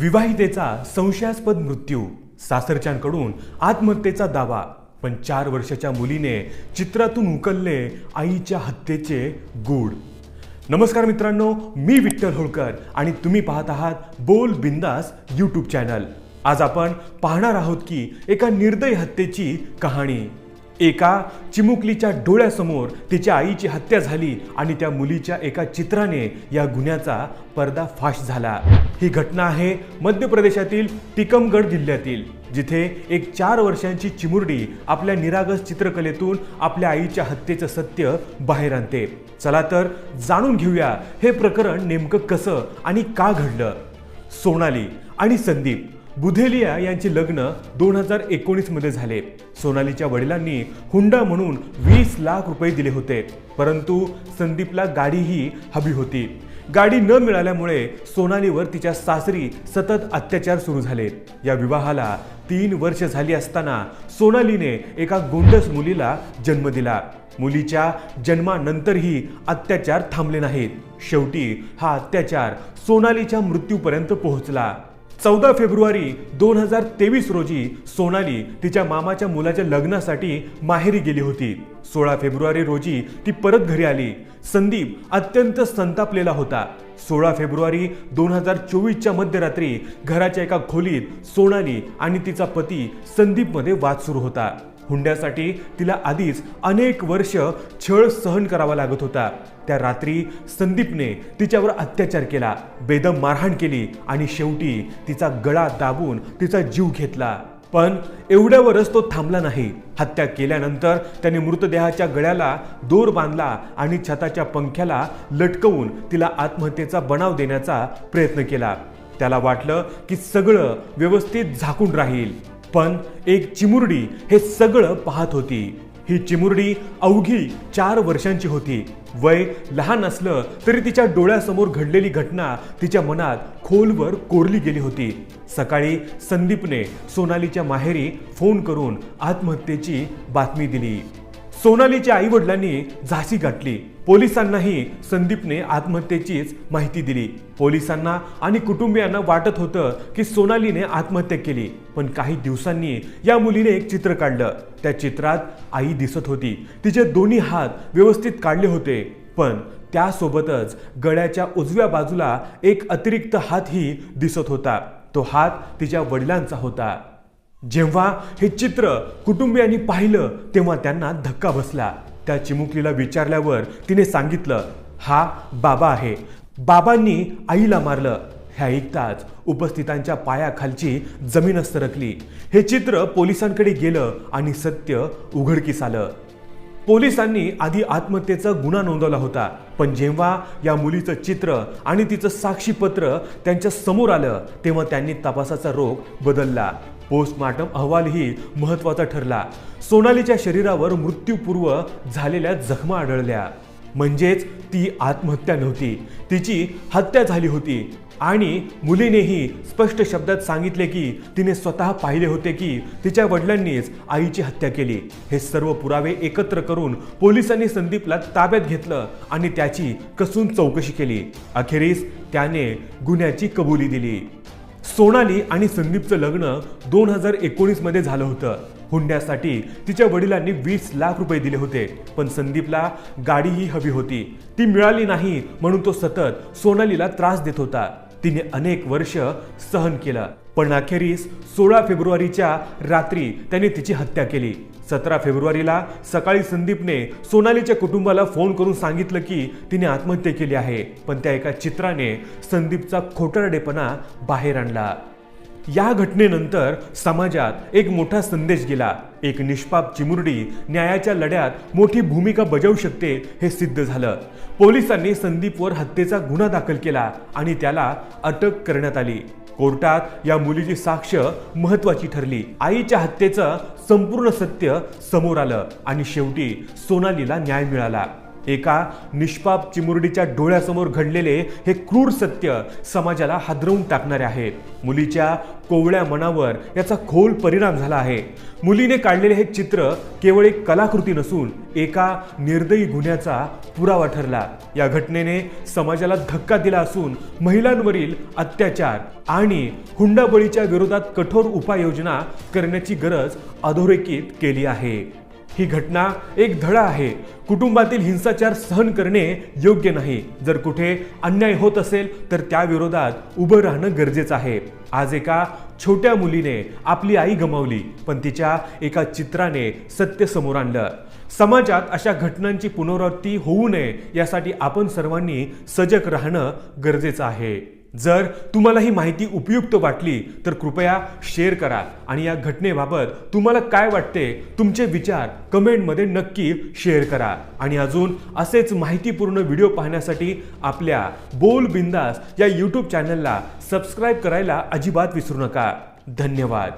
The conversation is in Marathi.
विवाहितेचा संशयास्पद मृत्यू सासरच्यांकडून आत्महत्येचा दावा. पण चार वर्षाच्या मुलीने चित्रातून उकलले आईच्या हत्येचे गूढ. नमस्कार मित्रांनो मी विठ्ठल होळकर आणि तुम्ही पाहत आहात बोल बिंदास यूट्यूब चॅनल आज आपण पाहणार आहोत की एका निर्दय हत्येची कहाणी. एका चिमुकलीच्या डोळ्यासमोर तिच्या आईची हत्या झाली आणि त्या मुलीच्या एका चित्राने या गुन्ह्याचा पर्दाफाश झाला. ही घटना आहे मध्य प्रदेशातील टिकमगड जिल्ह्यातील जिथे एक चार वर्षांची चिमुरडी आपल्या निरागस चित्रकलेतून आपल्या आईच्या हत्येचं सत्य बाहेर आणते. चला तर जाणून घेऊया हे प्रकरण नेमकं कसं आणि का घडलं. सोनाली आणि संदीप. बुधेलिया यांचे लग्न दोन हजार एकोणीसमध्ये झाले. सोनालीच्या वडिलांनी हुंडा म्हणून वीस लाख रुपये दिले होते. परंतु संदीपला गाडीही हवी होती. गाडी न मिळाल्यामुळे सोनालीवर तिच्या सासरी सतत अत्याचार सुरू झाले. या विवाहाला तीन वर्ष झाली असताना सोनालीने एका गोंडस मुलीला जन्म दिला. मुलीच्या जन्मानंतरही अत्याचार थांबले नाहीत. शेवटी हा अत्याचार सोनालीच्या मृत्यूपर्यंत पोहोचला. चौदा फेब्रुवारी दोन हजार तेवीस रोजी सोनाली तिच्या मामाच्या मुलाच्या लग्नासाठी माहेरी गेली होती. सोळा फेब्रुवारी रोजी ती परत घरी आली. संदीप अत्यंत संतापलेला होता. सोळा फेब्रुवारी दोन हजार चोवीसच्या मध्यरात्री घराच्या एका खोलीत सोनाली आणि तिचा पती संदीपमध्ये वाद सुरू होता. हुंड्यासाठी तिला आधीच अनेक वर्ष छळ सहन करावा लागत होता. त्या रात्री संदीपने तिच्यावर अत्याचार केला बेदम मारहाण केली आणि शेवटी तिचा गळा दाबून तिचा जीव घेतला. पण एवढ्यावरच तो थांबला नाही. हत्या केल्यानंतर त्याने मृतदेहाच्या गळ्याला दोर बांधला आणि छताच्या पंख्याला लटकवून तिला आत्महत्येचा बनाव देण्याचा प्रयत्न केला. त्याला वाटलं की सगळं व्यवस्थित झाकून राहील. पण एक चिमुरडी हे सगळं पाहत होती. ही चिमुरडी अवघी चार वर्षांची होती. वय लहान असलं तरी तिच्या डोळ्यासमोर घडलेली घटना तिच्या मनात खोलवर कोरली गेली होती. सकाळी संदीपने सोनालीच्या माहेरी फोन करून आत्महत्येची बातमी दिली. सोनालीच्या आई वडिलांनी झाशी गाठली. पोलिसांनाही संदीपने आत्महत्येचीच माहिती दिली. पोलिसांना आणि कुटुंबियांना वाटत होतं की सोनालीने आत्महत्या केली पण काही दिवसांनी या मुलीने एक चित्र काढलं. त्या चित्रात आई दिसत होती. तिचे दोन्ही हात व्यवस्थित काढले होते पण त्यासोबतच गळ्याच्या उजव्या बाजूला एक अतिरिक्त हातही दिसत होता. तो हात तिच्या वडिलांचा होता. जेव्हा हे चित्र कुटुंबियांनी पाहिलं तेव्हा त्यांना धक्का बसला. त्या चिमुकलीला विचारल्यावर तिने सांगितलं हा बाबा आहे. बाबांनी आईला मारलं. हे ऐकताच उपस्थितांच्या पायाखालची जमीनच सरकली. हे चित्र पोलिसांकडे गेलं आणि सत्य उघडकीस आलं. पोलिसांनी आधी आत्महत्येचा गुन्हा नोंदवला होता पण जेव्हा या मुलीचं चित्र आणि तिचं साक्षीपत्र त्यांच्यासमोर आलं तेव्हा त्यांनी तपासाचा रोग बदलला. पोस्टमार्टम अहवालही महत्त्वाचा ठरला. सोनालीच्या शरीरावर मृत्यूपूर्व झालेल्या जखमा आढळल्या. म्हणजेच ती आत्महत्या नव्हती. तिची हत्या झाली होती. आणि मुलीनेही स्पष्ट शब्दात सांगितले की तिने स्वतः पाहिले होते की तिच्या वडिलांनीच आईची हत्या केली. हे सर्व पुरावे एकत्र करून पोलिसांनी संदीपला ताब्यात घेतलं आणि त्याची कसून चौकशी केली. अखेरीस त्याने गुन्ह्याची कबुली दिली. सोनाली आणि संदीपचं लग्न दोन हजार एकोणीसमध्ये झालं होतं. हुंड्यासाठी तिच्या वडिलांनी वीस लाख रुपये दिले होते पण संदीपला गाडीही हवी होती. ती मिळाली नाही म्हणून तो सतत सोनालीला त्रास देत होता. तिने अनेक वर्ष सहन केलं. पण अखेरीस सोळा फेब्रुवारीच्या रात्री त्याने तिची हत्या केली. सतरा फेब्रुवारीला सकाळी संदीपने सोनालीच्या कुटुंबाला फोन करून सांगितलं की तिने आत्महत्या केली आहे. पण त्या एका चित्राने संदीपचा खोटारडेपणा बाहेर आणला. या घटनेनंतर समाजात एक मोठा संदेश गेला. एक निष्पाप चिमुरडी न्यायाच्या लढ्यात मोठी भूमिका बजावू शकते हे सिद्ध झालं. पोलिसांनी संदीपवर हत्येचा गुन्हा दाखल केला आणि त्याला अटक करण्यात आली. कोर्टात या मुलीची साक्ष महत्वाची ठरली. आईच्या हत्येचं संपूर्ण सत्य समोर आलं आणि शेवटी सोनालीला न्याय मिळाला. एका निष्पाप चिमुरडीच्या डोळ्यासमोर घडलेले हे क्रूर सत्य समाजाला हादरवून टाकणारे आहे. मुलीच्या कोवळ्या मनावर याचा खोल परिणाम झाला आहे. मुलीने काढलेले हे चित्र केवळ एक कलाकृती नसून एका निर्दयी गुन्ह्याचा पुरावा ठरला. या घटनेने समाजाला धक्का दिला असून महिलांवरील अत्याचार आणि हुंडाबळीच्या विरोधात कठोर उपाययोजना करण्याची गरज अधोरेखित केली आहे. ही घटना एक धडा आहे. कुटुंबातील हिंसाचार सहन करणे योग्य नाही. जर कुठे अन्याय होत असेल तर त्याविरोधात उभं राहणं गरजेचं आहे. आज एका छोट्या मुलीने आपली आई गमावली पण तिच्या एका चित्राने सत्य समोर आणलं. समाजात अशा घटनांची पुनरावृत्ती होऊ नये यासाठी आपण सर्वांनी सजग राहणं गरजेचं आहे. जर तुम्हाला ही माहिती उपयुक्त वाटली तर कृपया शेअर करा. आणि या घटनेबाबत तुम्हाला काय वाटते तुमचे विचार कमेंटमध्ये नक्की शेअर करा. आणि अजून असेच माहितीपूर्ण व्हिडिओ पाहण्यासाठी आपल्या बोल बिंदास या यूट्यूब चॅनलला सबस्क्राईब करायला अजिबात विसरू नका. धन्यवाद.